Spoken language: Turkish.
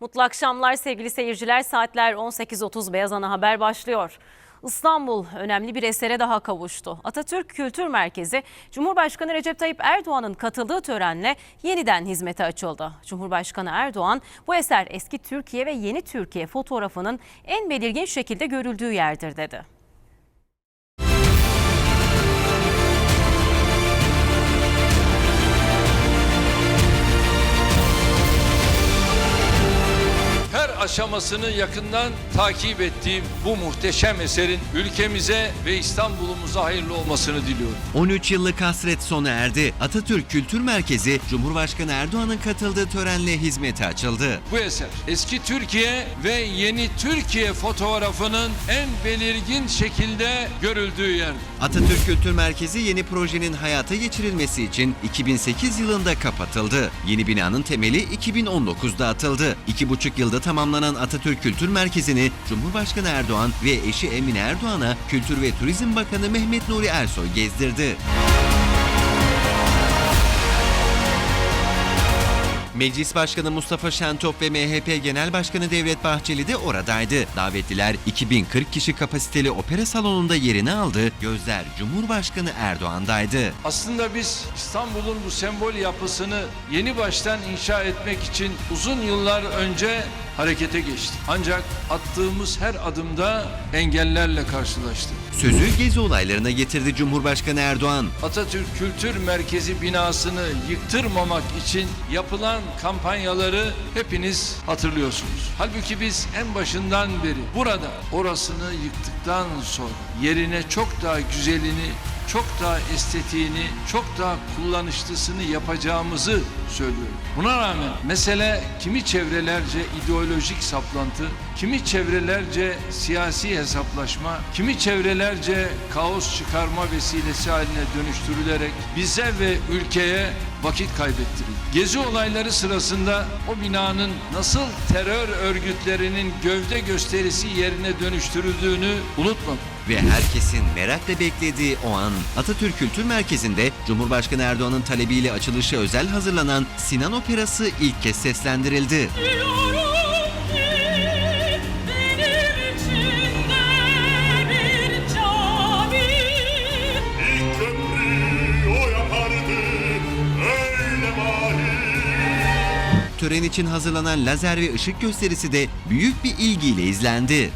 Mutlu akşamlar sevgili seyirciler. Saatler 18.30 Beyaz Ana Haber başlıyor. İstanbul önemli bir esere daha kavuştu. Atatürk Kültür Merkezi, Cumhurbaşkanı Recep Tayyip Erdoğan'ın katıldığı törenle yeniden hizmete açıldı. Cumhurbaşkanı Erdoğan, bu eser eski Türkiye ve yeni Türkiye fotoğrafının en belirgin şekilde görüldüğü yerdir dedi. Aşamasını yakından takip ettiğim bu muhteşem eserin ülkemize ve İstanbul'umuza hayırlı olmasını diliyorum. 13 yıllık hasret sona erdi. Atatürk Kültür Merkezi, Cumhurbaşkanı Erdoğan'ın katıldığı törenle hizmete açıldı. Bu eser eski Türkiye ve yeni Türkiye fotoğrafının en belirgin şekilde görüldüğü yer. Atatürk Kültür Merkezi yeni projenin hayata geçirilmesi için 2008 yılında kapatıldı. Yeni binanın temeli 2019'da atıldı. 2,5 yılda tamamlanan Atatürk Kültür Merkezi'ni Cumhurbaşkanı Erdoğan ve eşi Emine Erdoğan'a Kültür ve Turizm Bakanı Mehmet Nuri Ersoy gezdirdi. Meclis Başkanı Mustafa Şentop ve MHP Genel Başkanı Devlet Bahçeli de oradaydı. Davetliler 2040 kişi kapasiteli opera salonunda yerini aldı. Gözler Cumhurbaşkanı Erdoğan'daydı. Aslında biz İstanbul'un bu sembol yapısını yeni baştan inşa etmek için uzun yıllar önce harekete geçtik. Ancak attığımız her adımda engellerle karşılaştık. Sözü gezi olaylarına getirdi Cumhurbaşkanı Erdoğan. Atatürk Kültür Merkezi binasını yıktırmamak için yapılan kampanyaları hepiniz hatırlıyorsunuz. Halbuki biz en başından beri burada orasını yıktıktan sonra yerine çok daha güzelini, çok daha estetiğini, çok daha kullanışlısını yapacağımızı söylüyorum. Buna rağmen mesele kimi çevrelerce ideolojik saplantı, kimi çevrelerce siyasi hesaplaşma, kimi çevrelerce kaos çıkarma vesilesi haline dönüştürülerek bize ve ülkeye vakit kaybettirildi. Gezi olayları sırasında o binanın nasıl terör örgütlerinin gövde gösterisi yerine dönüştürüldüğünü unutmadık. Ve herkesin merakla beklediği o an Atatürk Kültür Merkezi'nde Cumhurbaşkanı Erdoğan'ın talebiyle açılışı özel hazırlanan Sinan Operası ilk kez seslendirildi. Biliyorum Tören için hazırlanan lazer ve ışık gösterisi de büyük bir ilgiyle izlendi.